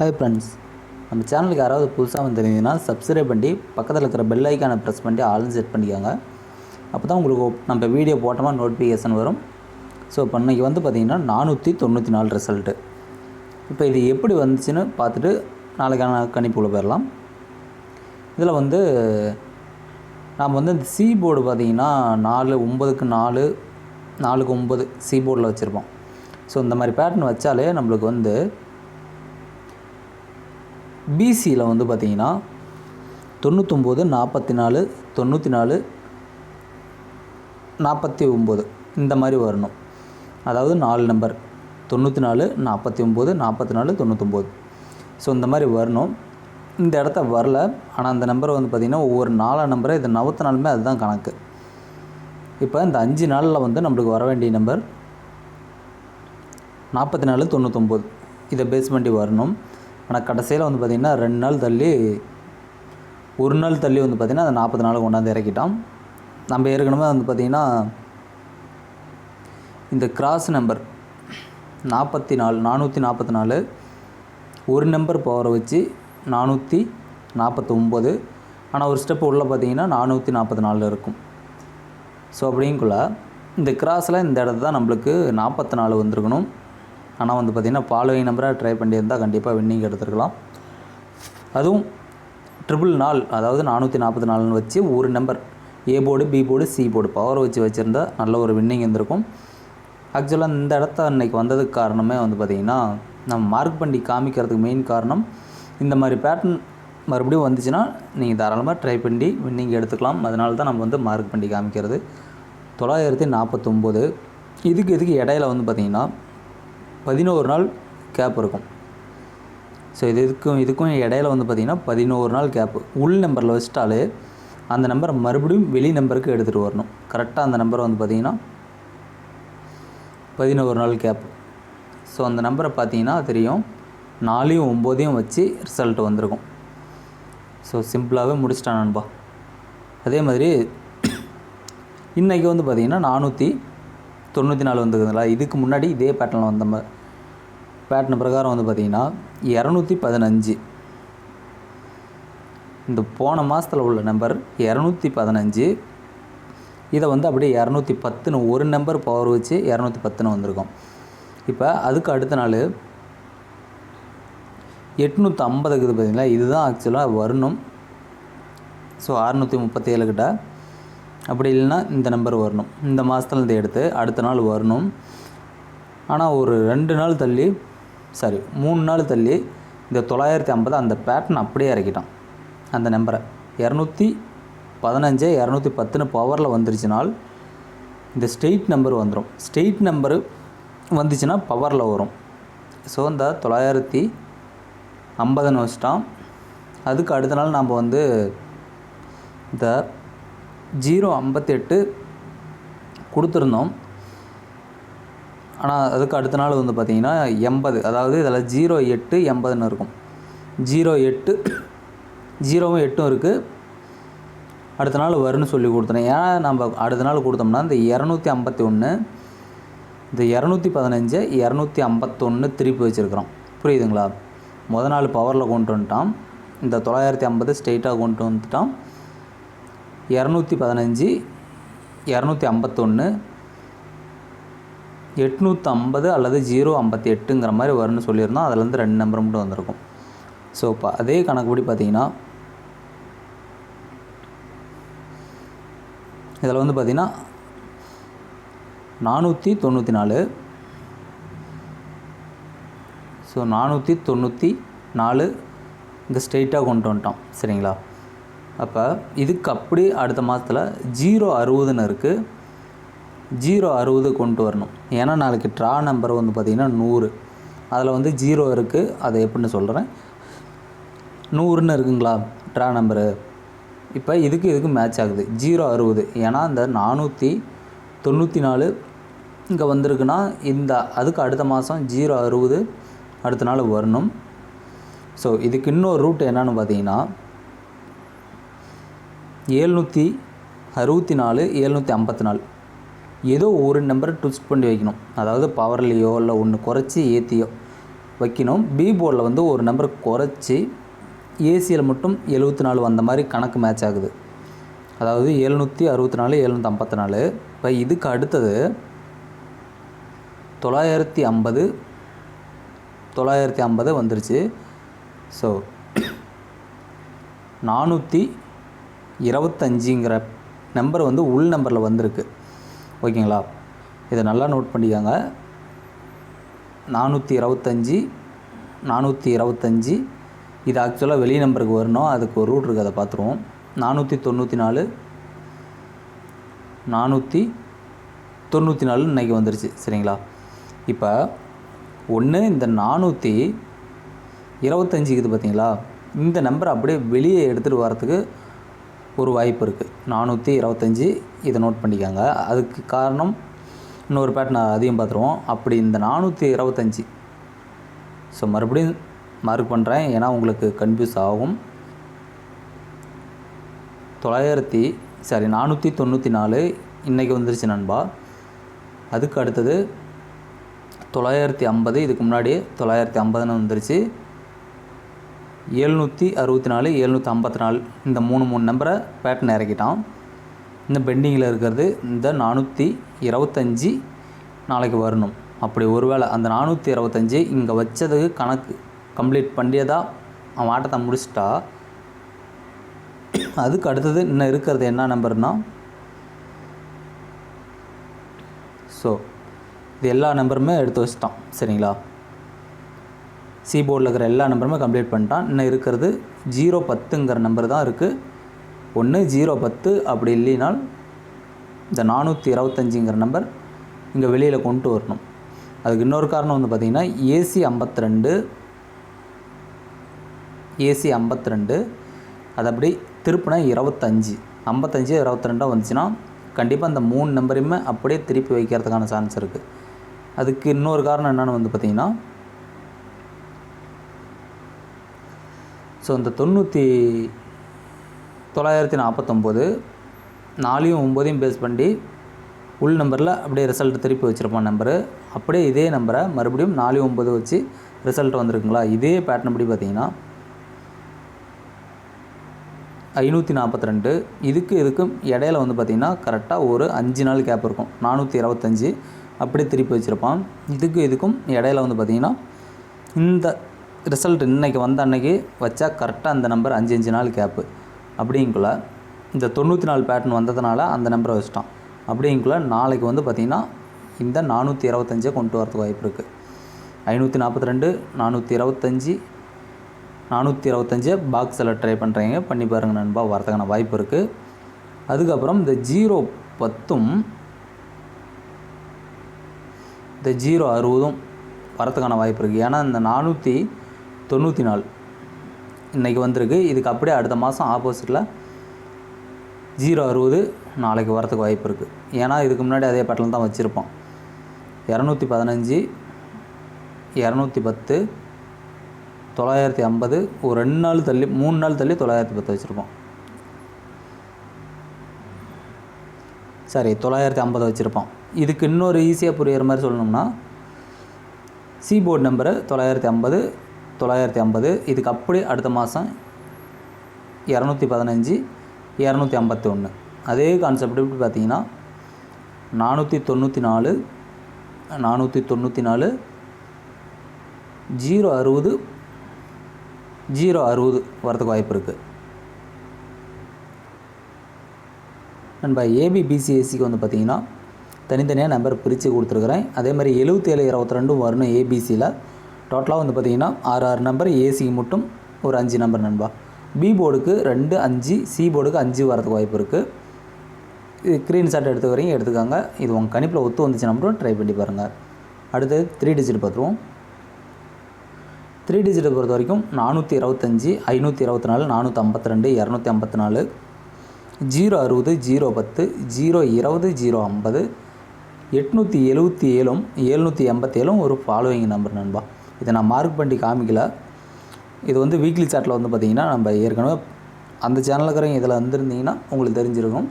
Hi friends நம்ம சேனலுக்கு யாராவது புதுசாக வந்துருந்தீங்கன்னா சப்ஸ்கிரைப் பண்ணி பக்கத்தில் இருக்கிற பெல் ஐக்கானை ப்ரெஸ் பண்ணி ஆல்னு செட் பண்ணிக்கோங்க. அப்போ தான் உங்களுக்கு நம்ம வீடியோ போட்டோமா நோட்டிஃபிகேஷன் வரும். ஸோ இப்போ இன்றைக்கி வந்து பார்த்திங்கன்னா நானூற்றி தொண்ணூற்றி நாலு ரிசல்ட்டு இப்போ இது எப்படி வந்துச்சுன்னு பார்த்துட்டு நாளைக்கான கணிப்புக்குள்ள போயிடலாம். இதில் வந்து நாம் வந்து இந்த சி போர்டு பார்த்திங்கன்னா நாலு ஒம்பதுக்கு நாலு நாலுக்கு ஒம்பது சி போர்டில் வச்சுருப்போம். ஸோ இந்த மாதிரி பேட்டர்ன் வச்சாலே நம்மளுக்கு வந்து பிசியில் வந்து பார்த்திங்கன்னா தொண்ணூத்தொம்பது நாற்பத்தி நாலு தொண்ணூற்றி நாலு நாற்பத்தி ஒம்பது இந்த மாதிரி வரணும். அதாவது நாலு நம்பர் தொண்ணூற்றி நாலு நாற்பத்தி ஒம்பது நாற்பத்தி நாலு தொண்ணூத்தொம்பது. ஸோ இந்த மாதிரி வரணும். இந்த இடத்த வரல. ஆனால் அந்த நம்பரை வந்து பார்த்திங்கன்னா ஒவ்வொரு நாலாம் நம்பரை இது நாளுமே அதுதான் கணக்கு. இப்போ இந்த அஞ்சு நாளில் வந்து நம்மளுக்கு வர வேண்டிய நம்பர் நாற்பத்தி நாலு தொண்ணூத்தொம்பது. இதை பேஸ் பண்ணி வரணும். ஆனால் கடைசியில் வந்து பார்த்திங்கன்னா ரெண்டு நாள் தள்ளி ஒரு நாள் தள்ளி வந்து பார்த்திங்கன்னா அந்த நாற்பத்தி நாலு கொண்டாந்து இறக்கிட்டான் நம்ம ஏற்கனவே வந்து பார்த்திங்கன்னா இந்த கிராஸ் நம்பர் நாற்பத்தி நாலு நானூற்றி நாற்பத்தி நாலு ஒரு நம்பர் பவரை வச்சு நானூற்றி நாற்பத்தொம்போது ஆனால் ஒரு ஸ்டெப் உள்ளே பார்த்தீங்கன்னா நானூற்றி நாற்பத்தி நாலு இருக்கும். ஸோ அப்படிங்குள்ள இந்த கிராஸில் இந்த இடத்துல தான் நம்மளுக்கு நாற்பத்தி நாலு வந்திருக்கணும். ஆனால் வந்து பார்த்திங்கன்னா ஃபாலோவிங் நம்பராக ட்ரை பண்ணியிருந்தால் கண்டிப்பாக வின்னிங் எடுத்துருக்கலாம். அதுவும் ட்ரிபிள் நாள் அதாவது நானூற்றி நாற்பத்தி நாலுன்னு வச்சு ஒரு number A board B board C board power வச்சு வச்சுருந்தா நல்ல ஒரு வின்னிங் இருந்திருக்கும். ஆக்சுவலாக இந்த இடத்த இன்றைக்கி வந்ததுக்கு காரணமே வந்து பார்த்திங்கன்னா நம்ம மார்க் பண்ணி காமிக்கிறதுக்கு மெயின் காரணம் இந்த மாதிரி பேட்டர்ன் மறுபடியும் வந்துச்சுன்னா நீங்கள் தாராளமாக ட்ரை பண்ணி வின்னிங் எடுத்துக்கலாம். அதனால தான் நம்ம வந்து மார்க் பண்ணி காமிக்கிறது. தொள்ளாயிரத்தி நாற்பத்தொம்போது. இதுக்கு இதுக்கு இடையில வந்து பார்த்திங்கன்னா பதினோரு நாள் கேப் இருக்கும். ஸோ இது இதுக்கும் இதுக்கும் இடையில வந்து பார்த்திங்கன்னா பதினோரு நாள் கேப்பு உள் நம்பரில் வச்சிட்டாலே அந்த நம்பரை மறுபடியும் வெளி நம்பருக்கு எடுத்துகிட்டு வரணும். கரெக்டாக அந்த நம்பரை வந்து பார்த்திங்கன்னா பதினோரு நாள் கேப் ஸோ அந்த நம்பரை பார்த்தீங்கன்னா தெரியும். நாலையும் ஒம்போதையும் வச்சு ரிசல்ட் வந்திருக்கும். ஸோ சிம்பிளாகவே முடிச்சிட்டான் நண்பா. அதே மாதிரி இன்றைக்கி வந்து பார்த்திங்கன்னா நானூற்றி தொண்ணூற்றி நாலு வந்துருக்குதுங்களா? இதுக்கு முன்னாடி இதே பேட்டர்னில் வந்த பேட்டர்ன் பிரகாரம் வந்து பார்த்திங்கன்னா இரநூத்தி பதினஞ்சு. இந்த போன மாதத்தில் உள்ள நம்பர் இரநூத்தி பதினஞ்சு. இதை வந்து அப்படியே இரநூத்தி பத்துன்னு ஒரு நம்பர் பவர் வச்சு இரநூத்தி பத்துன்னு வந்திருக்கோம். இப்போ அதுக்கு அடுத்த நாள் எட்நூற்றி ஐம்பது இருக்குது இதுதான் ஆக்சுவலாக வரணும். ஸோ அறநூற்றி முப்பத்தேழு கிட்ட அப்படி இல்லைன்னா இந்த நம்பர் வரணும். இந்த மாதத்துலேருந்து எடுத்து அடுத்த நாள் வரணும். ஆனால் ஒரு ரெண்டு நாள் தள்ளி சாரி மூணு நாள் தள்ளி இந்த தொள்ளாயிரத்தி ஐம்பது அந்த பேட்டர்ன் அப்படியே இறக்கிட்டான். அந்த நம்பரை இரநூத்தி பதினஞ்சு இரநூத்தி பத்துன்னு பவரில் வந்துருச்சுனால் இந்த ஸ்டெயிட் நம்பர் வந்துடும் ஸ்டெயிட் நம்பரு வந்துச்சுன்னா பவரில் வரும். ஸோ இந்த தொள்ளாயிரத்தி ஐம்பதுன்னு வச்சிட்டான். அதுக்கு அடுத்த நாள் நாம் வந்து இந்த ஜீரோ ஐம்பத்தெட்டு கொடுத்துருந்தோம். ஆனால் அதுக்கு அடுத்த நாள் வந்து பார்த்திங்கன்னா எண்பது. அதாவது இதில் ஜீரோ எட்டு எண்பதுன்னு இருக்கும். ஜீரோ எட்டு ஜீரோவும் எட்டும் இருக்குது அடுத்த நாள் வரும்னு சொல்லி கொடுத்தனேன் ஏன் நம்ம அடுத்த நாள் கொடுத்தோம்னா இந்த இரநூத்தி ஐம்பத்தி ஒன்று இந்த இரநூத்தி பதினஞ்சு இரநூத்தி ஐம்பத்தொன்று திருப்பி வச்சுருக்குறோம். புரியுதுங்களா? முத நாள் பவரில் கொண்டு வந்துட்டான். இந்த தொள்ளாயிரத்தி ஐம்பது ஸ்ட்ரெயிட்டாக கொண்டு வந்துட்டான். இரநூத்தி பதினஞ்சு இரநூத்தி ஐம்பத்தொன்று எட்நூற்றி ஐம்பது அல்லது ஜீரோ ஐம்பத்தி எட்டுங்கிற மாதிரி வரும்னு சொல்லியிருந்தோம். அதுலேருந்து ரெண்டு நம்பர் மட்டும் வந்திருக்கும். ஸோ இப்போ அதே கணக்குப்படி பார்த்தீங்கன்னா இதில் வந்து பார்த்திங்கன்னா நானூற்றி தொண்ணூற்றி நாலு ஸோ நானூற்றி தொண்ணூற்றி நாலு இங்கே ஸ்ட்ரெயிட்டாக கொண்டு வந்துட்டோம். சரிங்களா? அப்போ இதுக்கு அப்படி அடுத்த மாதத்தில் ஜீரோ அறுபதுன்னு இருக்குது ஜீரோ அறுபது கொண்டு வரணும். ஏன்னா நாளைக்கு ட்ரா நம்பர் வந்து பார்த்திங்கன்னா நூறு. அதில் வந்து ஜீரோ இருக்குது அதை எப்படின்னு சொல்கிறேன் நூறுன்னு இருக்குங்களா? ட்ரா நம்பரு இப்போ இதுக்கு இதுக்கு மேட்ச் ஆகுது. ஜீரோ அறுபது. ஏன்னா இந்த நானூற்றி தொண்ணூற்றி நாலு இங்கே வந்திருக்குன்னா இந்த அதுக்கு அடுத்த மாதம் ஜீரோ அறுபது அடுத்த நாள் வரணும். ஸோ இதுக்கு இன்னொரு ரூட் என்னென்னு பார்த்தீங்கன்னா ஏழ்நூற்றி அறுபத்தி நாலு ஏழ்நூற்றி ஐம்பத்தி நாலு ஏதோ ஒரு நம்பரை ட்விஸ்ட் பண்ணி வைக்கணும். அதாவது பவர்லேயோ இல்லை ஒன்று குறைச்சி ஏற்றியோ வைக்கணும். பி போர்டில் வந்து ஒரு நம்பர் குறைச்சி ஏசியில் மட்டும் எழுபத்தி நாலு வந்த மாதிரி கணக்கு மேட்ச் ஆகுது. அதாவது எழுநூற்றி அறுபத்தி நாலு எழுநூற்றி ஐம்பத்தி நாலு இப்போ இதுக்கு அடுத்தது தொள்ளாயிரத்தி ஐம்பது தொள்ளாயிரத்தி ஐம்பது வந்துருச்சு. ஸோ நானூற்றி இருபத்தஞ்சிங்கிற நம்பர் வந்து உள் நம்பரில் வந்திருக்கு. ஓகேங்களா? இதை நல்லா நோட் பண்ணிக்கோங்க. நானூற்றி இருபத்தஞ்சி நானூற்றி இருபத்தஞ்சி. இது ஆக்சுவலாக வெளி நம்பருக்கு வரணும். அதுக்கு ஒரு ரூட் இருக்குது அதை பார்த்துருவோம். நானூற்றி தொண்ணூற்றி நாலு நானூற்றி தொண்ணூற்றி நாலு இன்றைக்கி வந்துருச்சு. சரிங்களா? இப்போ ஒன்று இந்த நானூற்றி இருபத்தஞ்சிக்குது பார்த்தீங்களா இந்த நம்பர் அப்படியே வெளியே எடுத்துகிட்டு வரத்துக்கு ஒரு வாய்ப்பு இருக்குது நானூற்றி இருபத்தஞ்சி இதை நோட் பண்ணிக்காங்க. அதுக்கு காரணம் இன்னொரு பேட்டனை அதிகம் பார்த்துருவோம். அப்படி இந்த நானூற்றி இருபத்தஞ்சி ஸோ மறுபடியும் மார்க் பண்ணுறேன் ஏன்னா உங்களுக்கு கன்ஃபியூஸ் ஆகும். தொள்ளாயிரத்தி சாரி நானூற்றி தொண்ணூற்றி நாலு இன்றைக்கி வந்துருச்சு நண்பா. அதுக்கு அடுத்தது தொள்ளாயிரத்தி ஐம்பது இதுக்கு முன்னாடி தொள்ளாயிரத்தி ஐம்பதுன்னு வந்துருச்சு. எழுநூற்றி அறுபத்தி நாலு எழுநூற்றி ஐம்பத்தி நாலு. இந்த மூணு மூணு நம்பரை பேட்டன் இறக்கிட்டான். இந்த பெண்டிங்கில் இருக்கிறது இந்த நானூற்றி இருபத்தஞ்சி நாளைக்கு வரணும். அப்படி ஒருவேளை அந்த நானூற்றி இருபத்தஞ்சி இங்கே வச்சதுக்கு கணக்கு கம்ப்ளீட் பண்ணியதாக அவன் ஆட்டத்தை முடிச்சிட்டா. அதுக்கு அடுத்தது இன்னும் இருக்கிறது என்ன நம்பர்னா? ஸோ இது எல்லா நம்பருமே எடுத்து வச்சிட்டான். சரிங்களா? சி போர்டில் இருக்கிற எல்லா நம்பருமே கம்ப்ளீட் பண்ணிட்டான். இன்னும் இருக்கிறது ஜீரோ பத்துங்கிற நம்பர் தான் இருக்குது ஒன்று ஜீரோ பத்து அப்படி இல்லைனால் இந்த நானூற்றி இருபத்தஞ்சிங்கிற நம்பர் இங்கே வெளியில் கொண்டு வரணும். அதுக்கு இன்னொரு காரணம் வந்து பார்த்திங்கன்னா ஏசி ஐம்பத்தி ரெண்டு ஏசி ஐம்பத்தி ரெண்டு அது அப்படி திருப்பினா இருபத்தஞ்சி. ஐம்பத்தஞ்சு இருபத்தி ரெண்டாக வந்துச்சுன்னா கண்டிப்பாக அந்த மூணு நம்பரையுமே அப்படியே திருப்பி வைக்கிறதுக்கான சான்ஸ் இருக்குது அதுக்கு இன்னொரு காரணம் என்னென்னு வந்து பார்த்திங்கன்னா ஸோ இந்த தொண்ணூற்றி தொள்ளாயிரத்தி நாற்பத்தொம்போது நாலையும் ஒம்போதையும் பேஸ் பண்ணி உள் நம்பரில் அப்படியே ரிசல்ட் திருப்பி வச்சுருப்பான் நம்பரு அப்படியே இதே நம்பரை மறுபடியும் நாலு ஒம்பது வச்சு ரிசல்ட் வந்திருக்குங்களா? இதே பேட்டர்ன் படி பார்த்தீங்கன்னா ஐநூற்றி நாற்பத்தி ரெண்டு இதுக்கு இதுக்கும் இடையில வந்து பார்த்திங்கன்னா கரெக்டாக ஒரு அஞ்சு நாள் கேப் இருக்கும். நானூற்றி இருபத்தஞ்சி. அப்படியே திருப்பி வச்சுருப்பான். இதுக்கு இதுக்கும் இடையில வந்து பார்த்திங்கன்னா இந்த ரிசல்ட் இன்றைக்கி வந்த அன்னைக்கு வச்சா கரெக்டாக அந்த நம்பர் அஞ்சு அஞ்சு நாள் கேப்பு அப்படிங்குள்ள இந்த தொண்ணூற்றி நாலு பேட்டர்ன் வந்ததுனால அந்த நம்பரை வச்சுட்டான் அப்படிங்குள்ள நாளைக்கு வந்து பார்த்திங்கன்னா இந்த நானூற்றி இருபத்தஞ்சை கொண்டு வரதுக்கு வாய்ப்பு இருக்குது ஐநூற்றி நாற்பத்தி ரெண்டு நானூற்றி இருபத்தஞ்சி நானூற்றி இருபத்தஞ்சு பாக்ஸில் ட்ரை பண்ணுறீங்க பண்ணி பாருங்கள் நண்பா வரதுக்கான வாய்ப்பு இருக்குது அதுக்கப்புறம் இந்த ஜீரோ பத்தும் இந்த ஜீரோ அறுபதும் வரத்துக்கான வாய்ப்பு இருக்குது ஏன்னா இந்த நானூற்றி தொண்ணூற்றி நாலு இன்றைக்கி வந்திருக்கு. இதுக்கு அப்படியே அடுத்த மாதம் ஆப்போசிட்டில் ஜீரோ அறுபது நாளைக்கு வரத்துக்கு வாய்ப்பு இருக்குது ஏன்னா இதுக்கு முன்னாடி அதே பேட்டர்ன் தான் வச்சுருப்போம். இரநூத்தி பதினஞ்சு இரநூத்தி பத்து தொள்ளாயிரத்தி ஐம்பது ஒரு ரெண்டு நாள் தள்ளி மூணு நாள் தள்ளி தொள்ளாயிரத்தி பத்து வச்சுருப்போம். சரி தொள்ளாயிரத்தி ஐம்பது வச்சுருப்போம். இதுக்கு இன்னொரு ஈஸியாக புரியுற மாதிரி சொல்லணும்னா சி போர்டு நம்பரு தொள்ளாயிரத்தி ஐம்பது தொள்ளாயிரத்தி ஐம்பது இதுக்கு அப்படி அடுத்த மாதம் இரநூத்தி பதினஞ்சு இரநூத்தி ஐம்பத்தி ஒன்று அதே கான்செப்ட் எப்படி பார்த்தீங்கன்னா நானூற்றி தொண்ணூற்றி நாலு நானூற்றி தொண்ணூற்றி நாலு ஜீரோ அறுபது ஜீரோ அறுபது வரதுக்கு வாய்ப்பு இருக்குது நண்பா ஏபிபிசிஎஸ்சிக்கு வந்து பார்த்தீங்கன்னா தனித்தனியாக நம்பர் பிரித்து கொடுத்துருக்குறேன். அதே மாதிரி எழுபத்தேழு இருபத்தி ரெண்டும் வரணும் ஏபிசியில் டோட்டலாக வந்து பார்த்தீங்கன்னா ஆறு ஆறு நம்பர் ஏசிக்கு மட்டும் ஒரு அஞ்சு நம்பர் நண்பா. பி போர்டுக்கு ரெண்டு அஞ்சு சி போர்டுக்கு அஞ்சு வரதுக்கு வாய்ப்பு இருக்குது இது ஸ்க்ரீன் ஷாட் எடுத்து வரையும் எடுத்துக்காங்க. இது உங்கள் கணிப்பில் ஒத்து வந்துச்சுன்னா மட்டும் ட்ரை பண்ணி பாருங்கள் அடுத்து த்ரீ டிஜிட் பார்த்துருவோம். த்ரீ டிஜிட்டை பொறுத்த வரைக்கும் நானூற்றி இருபத்தஞ்சி ஐநூற்றி இருபத்தி நாலு நானூற்றி ஐம்பத்தி ரெண்டு இரநூத்தி ஐம்பத்தி நாலு ஜீரோ அறுபது ஜீரோ பத்து ஜீரோ இருபது ஜீரோ ஐம்பது எட்நூற்றி எழுபத்தி ஏழும் எழுநூற்றி எண்பத்தேழும் ஒரு ஃபாலோவிங் நம்பர் நண்பா. இதை நான் மார்க் பண்ணி காமிக்கல. இது வந்து வீக்லி சாட்டில் வந்து பார்த்திங்கன்னா நம்ம ஏற்கனவே அந்த சேனலுக்குறவங்க இதில் வந்திருந்தீங்கன்னா உங்களுக்கு தெரிஞ்சிருக்கும்.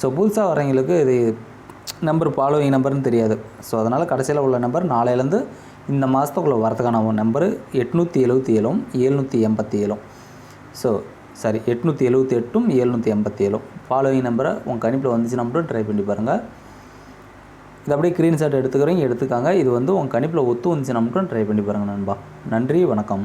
ஸோ புதுசாக வரவங்களுக்கு இது நம்பர் ஃபாலோவிங் நம்பர்னு தெரியாது. ஸோ அதனால் கடைசியில் உள்ள நம்பர் நாளையிலேருந்து இந்த மாதத்துக்குள்ளே வரதுக்கான நம்பரு எட்நூற்றி எழுபத்தி ஏழும் ஏழ்நூற்றி எண்பத்தி ஏழும். ஸோ சாரி எட்நூற்றி எழுபத்தி எட்டும் ஏழ்நூற்றி எண்பத்தி ஏழும். ஃபாலோவிங் நம்பரை உங்கள் கணிப்பில் வந்துச்சு நம்பரும் ட்ரை பண்ணி பாருங்கள் இது அப்படியே ஸ்க்ரீன்ஷாட் எடுத்துக்கிறீங்க எடுத்துக்காங்க. இது வந்து உங்கள் கணிப்பில் ஒத்து வந்துச்சுன்னா மட்டும் ட்ரை பண்ணி பாருங்கள் நண்பா. நன்றி வணக்கம்.